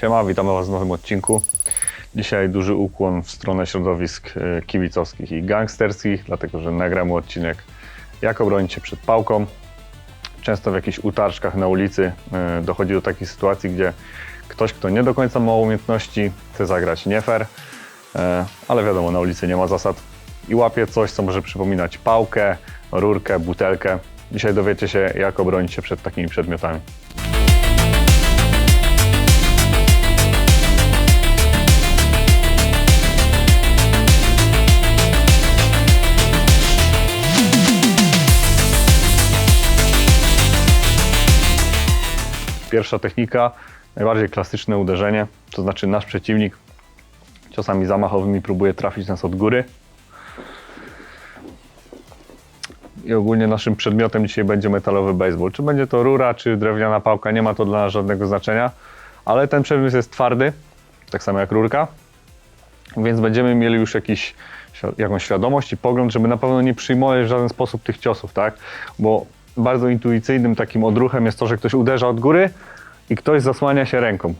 Siema, witamy Was w nowym odcinku. Dzisiaj duży ukłon w stronę środowisk e, kibicowskich i gangsterskich, dlatego że nagramy odcinek jak obronić się przed pałką. Często w jakichś utarczkach na ulicy e, dochodzi do takiej sytuacji, gdzie ktoś, kto nie do końca ma umiejętności, chce zagrać nie fair, e, ale wiadomo, na ulicy nie ma zasad i łapie coś, co może przypominać pałkę, rurkę, butelkę. Dzisiaj dowiecie się, jak obronić się przed takimi przedmiotami. Pierwsza technika, najbardziej klasyczne uderzenie, to znaczy nasz przeciwnik ciosami zamachowymi próbuje trafić nas od góry. I ogólnie naszym przedmiotem dzisiaj będzie metalowy baseball. Czy będzie to rura, czy drewniana pałka, nie ma to dla nas żadnego znaczenia, ale ten przedmiot jest twardy, tak samo jak rurka, więc będziemy mieli już jakiś, jakąś świadomość i pogląd, żeby na pewno nie przyjmować w żaden sposób tych ciosów, tak? Bo bardzo intuicyjnym takim odruchem jest to, że ktoś uderza od góry i ktoś zasłania się ręką.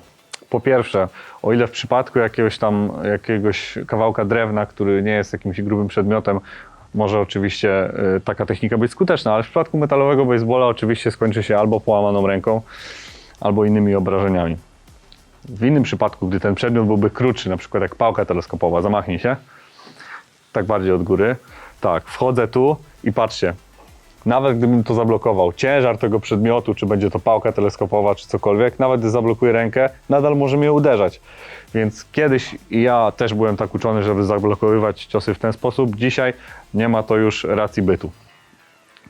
Po pierwsze, o ile w przypadku jakiegoś tam jakiegoś kawałka drewna, który nie jest jakimś grubym przedmiotem, może oczywiście y, taka technika być skuteczna, ale w przypadku metalowego baseballa oczywiście skończy się albo połamaną ręką, albo innymi obrażeniami. W innym przypadku, gdy ten przedmiot byłby krótszy, na przykład jak pałka teleskopowa, zamachnij się, tak bardziej od góry, tak, wchodzę tu i patrzcie, nawet gdybym to zablokował, ciężar tego przedmiotu, czy będzie to pałka teleskopowa, czy cokolwiek, nawet gdy zablokuję rękę, nadal może mnie uderzać. Więc kiedyś ja też byłem tak uczony, żeby zablokowywać ciosy w ten sposób. Dzisiaj nie ma to już racji bytu.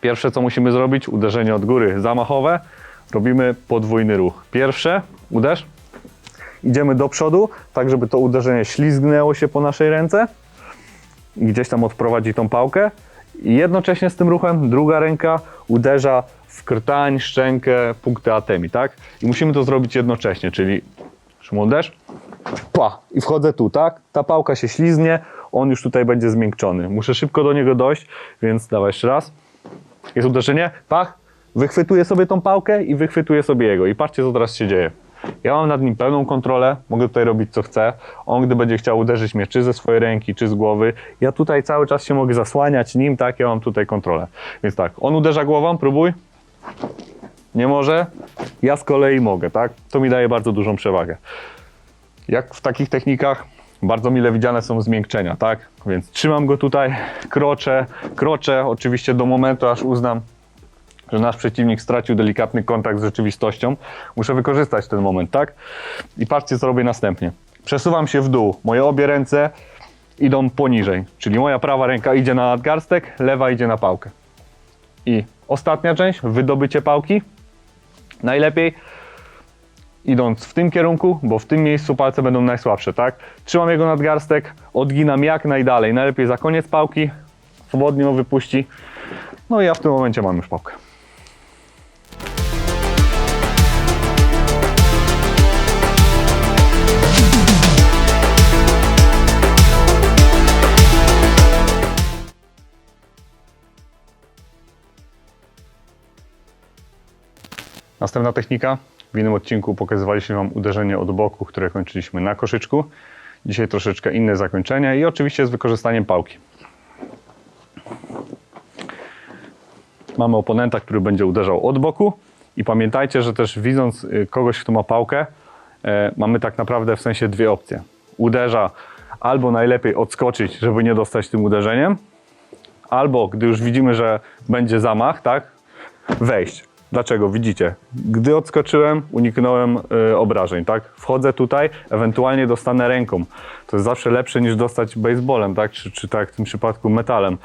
Pierwsze, co musimy zrobić, uderzenie od góry zamachowe. Robimy podwójny ruch. Pierwsze, uderz. Idziemy do przodu, tak żeby to uderzenie ślizgnęło się po naszej ręce gdzieś tam odprowadzi tą pałkę. I jednocześnie z tym ruchem druga ręka uderza w krtań, szczękę, punkty atemi, tak? I musimy to zrobić jednocześnie, czyli Szymon uderz, pa, i wchodzę tu, tak? Ta pałka się ślizgnie, on już tutaj będzie zmiękczony. Muszę szybko do niego dojść, więc dawaj jeszcze raz. Jest uderzenie, pach, wychwytuję sobie tą pałkę i wychwytuję sobie jego. I patrzcie, co teraz się dzieje. Ja mam nad nim pełną kontrolę, mogę tutaj robić co chcę. On, gdy będzie chciał uderzyć mnie czy ze swojej ręki, czy z głowy, ja tutaj cały czas się mogę zasłaniać nim, tak, ja mam tutaj kontrolę. Więc tak, on uderza głową, próbuj. Nie może, ja z kolei mogę, tak? To mi daje bardzo dużą przewagę. Jak w takich technikach bardzo mile widziane są zmiękczenia, tak? Więc trzymam go tutaj, kroczę, kroczę, oczywiście do momentu, aż uznam, że nasz przeciwnik stracił delikatny kontakt z rzeczywistością. Muszę wykorzystać ten moment, tak? I patrzcie, co robię następnie. Przesuwam się w dół. Moje obie ręce idą poniżej, czyli moja prawa ręka idzie na nadgarstek, lewa idzie na pałkę. I ostatnia część, wydobycie pałki. Najlepiej idąc w tym kierunku, bo w tym miejscu palce będą najsłabsze, tak? Trzymam jego nadgarstek, odginam jak najdalej. Najlepiej za koniec pałki, swobodnie ją wypuści. No i ja w tym momencie mam już pałkę. Następna technika. W innym odcinku pokazywaliśmy Wam uderzenie od boku, które kończyliśmy na koszyczku. Dzisiaj troszeczkę inne zakończenie i oczywiście z wykorzystaniem pałki. Mamy oponenta, który będzie uderzał od boku i pamiętajcie, że też widząc y, kogoś, kto ma pałkę, e, mamy tak naprawdę w sensie dwie opcje. Uderza albo najlepiej odskoczyć, żeby nie dostać tym uderzeniem, albo gdy już widzimy, że będzie zamach, tak, wejść. Dlaczego? Widzicie, gdy odskoczyłem, uniknąłem y, obrażeń, tak? Wchodzę tutaj, ewentualnie dostanę ręką. To jest zawsze lepsze niż dostać baseballem, tak? Czy, czy tak w tym przypadku metalem.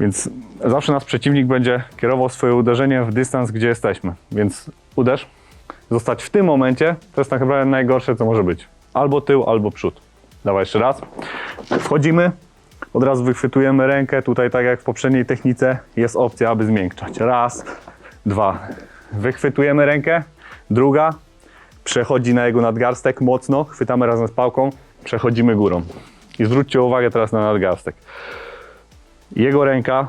Więc zawsze nas przeciwnik będzie kierował swoje uderzenie w dystans, gdzie jesteśmy. Więc uderz. Zostać w tym momencie to jest tak naprawdę najgorsze, co może być. Albo tył, albo przód. Dawaj jeszcze raz. Wchodzimy, od razu wychwytujemy rękę. Tutaj, tak jak w poprzedniej technice, jest opcja, aby zmiękczać. Raz, dwa. Wychwytujemy rękę. Druga. Przechodzi na jego nadgarstek mocno. Chwytamy razem z pałką. Przechodzimy górą. I zwróćcie uwagę teraz na nadgarstek. Jego ręka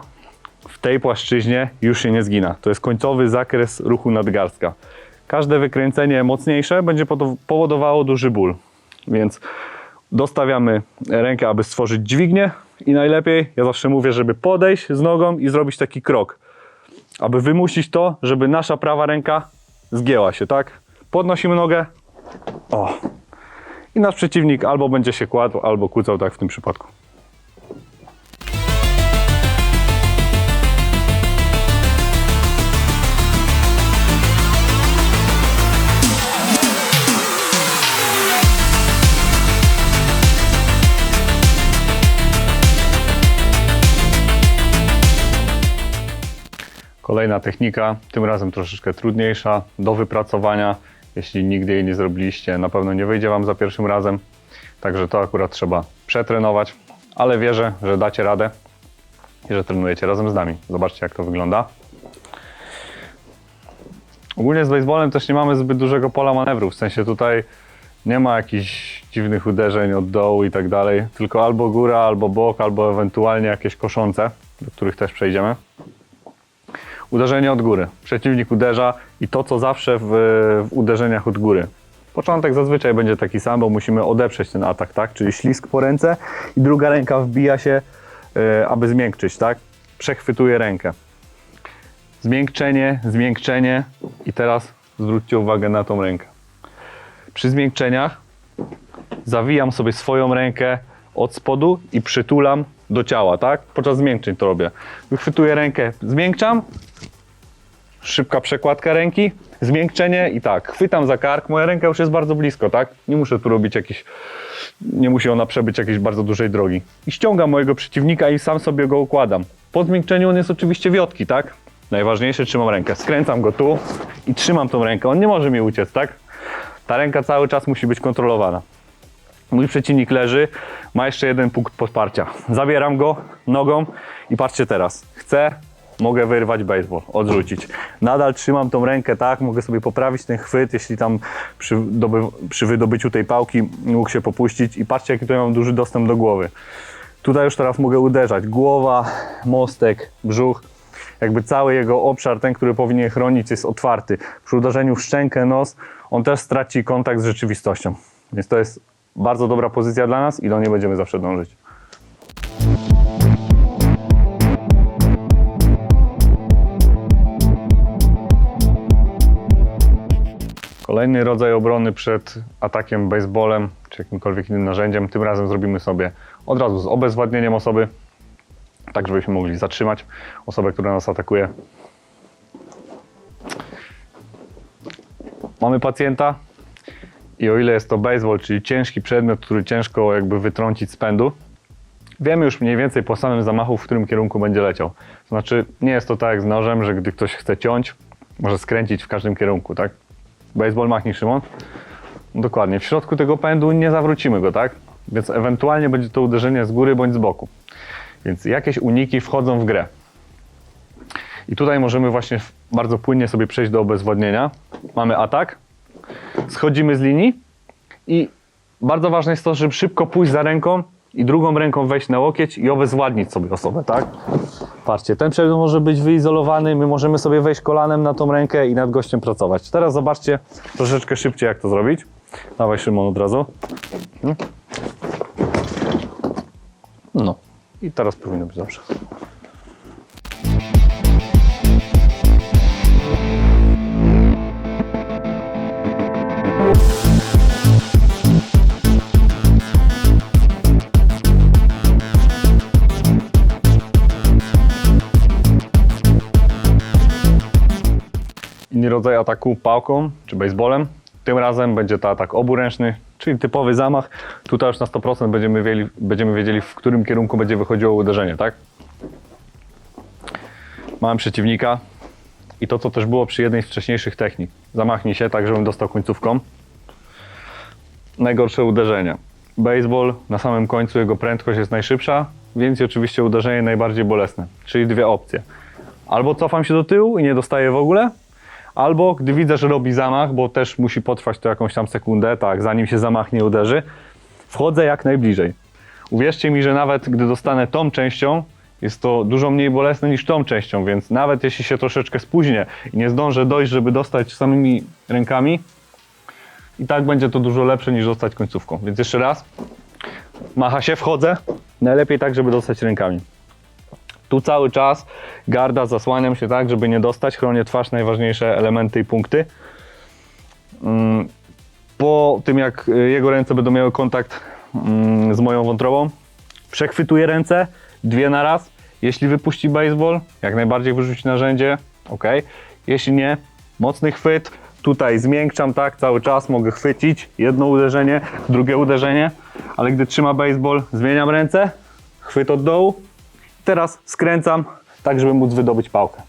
w tej płaszczyźnie już się nie zgina. To jest końcowy zakres ruchu nadgarstka. każde wykręcenie mocniejsze będzie powodowało duży ból. Więc dostawiamy rękę, aby stworzyć dźwignię i najlepiej, ja zawsze mówię, żeby podejść z nogą i zrobić taki krok, aby wymusić to, żeby nasza prawa ręka zgięła się, tak? Podnosimy nogę, o, i nasz przeciwnik albo będzie się kładł, albo kłócał, tak w tym przypadku. Kolejna technika, tym razem troszeczkę trudniejsza, do wypracowania. Jeśli nigdy jej nie zrobiliście, na pewno nie wyjdzie Wam za pierwszym razem. Także to akurat trzeba przetrenować, ale wierzę, że dacie radę i że trenujecie razem z nami. Zobaczcie, jak to wygląda. Ogólnie z baseballem też nie mamy zbyt dużego pola manewrów, w sensie tutaj nie ma jakichś dziwnych uderzeń od dołu i tak dalej, tylko albo góra, albo bok, albo ewentualnie jakieś koszące, do których też przejdziemy. Uderzenie od góry. Przeciwnik uderza i to, co zawsze w, w uderzeniach od góry. Początek zazwyczaj będzie taki sam, bo musimy odeprzeć ten atak, tak? Czyli ślisk po ręce i druga ręka wbija się, e, aby zmiękczyć, tak? Przechwytuje rękę. Zmiękczenie, zmiękczenie i teraz zwróćcie uwagę na tą rękę. Przy zmiękczeniach zawijam sobie swoją rękę od spodu i przytulam do ciała, tak? Podczas zmiękczeń to robię. Wychwytuję rękę, zmiękczam, szybka przekładka ręki, zmiękczenie i tak, chwytam za kark, moja ręka już jest bardzo blisko, tak? Nie muszę tu robić jakiś, nie musi ona przebyć jakiejś bardzo dużej drogi. I ściągam mojego przeciwnika i sam sobie go układam. Po zmiękczeniu on jest oczywiście wiotki, tak? Najważniejsze, trzymam rękę, skręcam go tu i trzymam tą rękę, on nie może mi uciec, tak? Ta ręka cały czas musi być kontrolowana. Mój przeciwnik leży, ma jeszcze jeden punkt podparcia. Zabieram go nogą i patrzcie teraz. Chcę, mogę wyrwać baseball, odrzucić. Nadal trzymam tą rękę tak, mogę sobie poprawić ten chwyt, jeśli tam przy, doby, przy wydobyciu tej pałki mógł się popuścić i patrzcie jaki tutaj mam duży dostęp do głowy. Tutaj już teraz mogę uderzać. Głowa, mostek, brzuch. Jakby cały jego obszar, ten, który powinien chronić, jest otwarty. Przy uderzeniu w szczękę, nos, on też straci kontakt z rzeczywistością. Więc to jest bardzo dobra pozycja dla nas i do niej będziemy zawsze dążyć. Kolejny rodzaj obrony przed atakiem baseballem czy jakimkolwiek innym narzędziem. Tym razem zrobimy sobie od razu z obezwładnieniem osoby, tak żebyśmy mogli zatrzymać osobę, która nas atakuje. Mamy pacjenta i o ile jest to baseball, czyli ciężki przedmiot, który ciężko jakby wytrącić z pędu, wiemy już mniej więcej po samym zamachu, w którym kierunku będzie leciał. To znaczy, nie jest to tak jak z nożem, że gdy ktoś chce ciąć, może skręcić w każdym kierunku, tak? Baseball machnij, Szymon. Dokładnie. W środku tego pędu nie zawrócimy go, tak? Więc ewentualnie będzie to uderzenie z góry bądź z boku. Więc jakieś uniki wchodzą w grę. I tutaj możemy właśnie bardzo płynnie sobie przejść do obezwładnienia. Mamy atak, schodzimy z linii i bardzo ważne jest to, żeby szybko pójść za ręką i drugą ręką wejść na łokieć i obezwładnić sobie osobę, tak? Patrzcie, ten przedmiot może być wyizolowany, my możemy sobie wejść kolanem na tą rękę i nad gościem pracować. Teraz zobaczcie troszeczkę szybciej, jak to zrobić. Dawaj Szymon od razu. No. I teraz powinno być dobrze. Rodzaj ataku pałką czy baseballem. Tym razem będzie to atak oburęczny, czyli typowy zamach. Tutaj już na 100% będziemy wiedzieli, będziemy wiedzieli, w którym kierunku będzie wychodziło uderzenie, tak? Mamy przeciwnika i to, co też było przy jednej z wcześniejszych technik. Zamachnij się tak, żebym dostał końcówką. Najgorsze uderzenie. Baseball na samym końcu jego prędkość jest najszybsza, więc oczywiście uderzenie najbardziej bolesne. Czyli dwie opcje. Albo cofam się do tyłu i nie dostaję w ogóle, Albo gdy widzę, że robi zamach, bo też musi potrwać to jakąś tam sekundę, tak, zanim się zamachnie uderzy, wchodzę jak najbliżej. Uwierzcie mi, że nawet gdy dostanę tą częścią, jest to dużo mniej bolesne niż tą częścią, więc nawet jeśli się troszeczkę spóźnię i nie zdążę dojść, żeby dostać samymi rękami, i tak będzie to dużo lepsze niż dostać końcówką. Więc jeszcze raz, macha się, wchodzę, najlepiej tak, żeby dostać rękami. Tu cały czas garda, zasłaniam się tak, żeby nie dostać, chronię twarz, najważniejsze elementy i punkty. Mm, Po tym jak y, jego ręce będą miały kontakt mm, z moją wątrobą, przechwytuję ręce, dwie na raz. Jeśli wypuści baseball, jak najbardziej wyrzuci narzędzie, ok. Jeśli nie, mocny chwyt, tutaj zmiękczam tak cały czas, mogę chwycić jedno uderzenie, drugie uderzenie, ale gdy trzyma baseball, zmieniam ręce, chwyt od dołu, teraz skręcam tak, żeby móc wydobyć pałkę.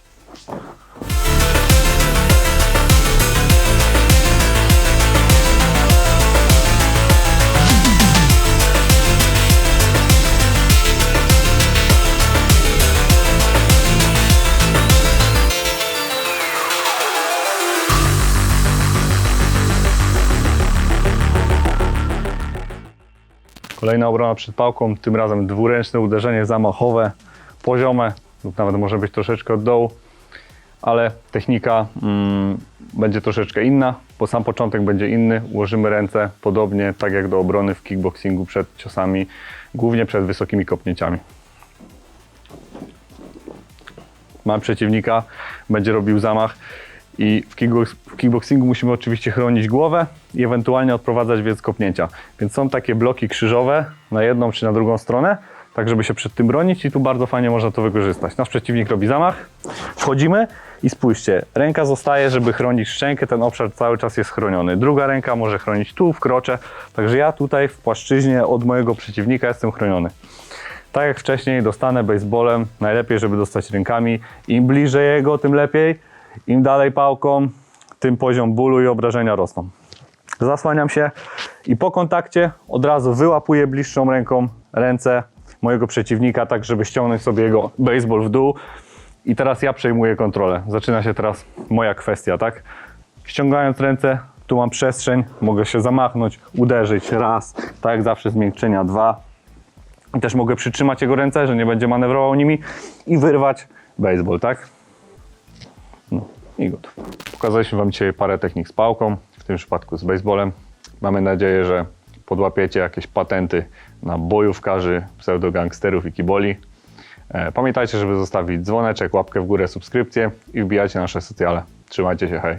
Kolejna obrona przed pałką, tym razem dwuręczne uderzenie zamachowe, poziome, lub nawet może być troszeczkę od dołu, ale technika mm, będzie troszeczkę inna, bo sam początek będzie inny. Ułożymy ręce podobnie, tak jak do obrony w kickboxingu przed ciosami, głównie przed wysokimi kopnięciami. Mam przeciwnika, będzie robił zamach i w, kickbox, w kickboxingu musimy oczywiście chronić głowę i ewentualnie odprowadzać więc kopnięcia. Więc są takie bloki krzyżowe na jedną czy na drugą stronę, tak żeby się przed tym bronić i tu bardzo fajnie można to wykorzystać. Nasz przeciwnik robi zamach, wchodzimy i spójrzcie, ręka zostaje, żeby chronić szczękę, ten obszar cały czas jest chroniony. Druga ręka może chronić tu, w krocze, także ja tutaj w płaszczyźnie od mojego przeciwnika jestem chroniony. Tak jak wcześniej dostanę baseballem, najlepiej, żeby dostać rękami. Im bliżej jego, tym lepiej. Im dalej pałką, tym poziom bólu i obrażenia rosną. Zasłaniam się i po kontakcie od razu wyłapuję bliższą ręką ręce mojego przeciwnika, tak żeby ściągnąć sobie jego baseball w dół. I teraz ja przejmuję kontrolę. Zaczyna się teraz moja kwestia, tak? Ściągając ręce, tu mam przestrzeń, mogę się zamachnąć, uderzyć raz, tak jak zawsze zmiękczenia dwa, i też mogę przytrzymać jego ręce, że nie będzie manewrował nimi i wyrwać baseball, tak? No i gotów. Pokazaliśmy Wam dzisiaj parę technik z pałką, w tym przypadku z baseballem. Mamy nadzieję, że podłapiecie jakieś patenty na bojówkarzy, pseudogangsterów i kiboli. E, Pamiętajcie, żeby zostawić dzwoneczek, łapkę w górę, subskrypcję i wbijajcie nasze socjale. Trzymajcie się, hej!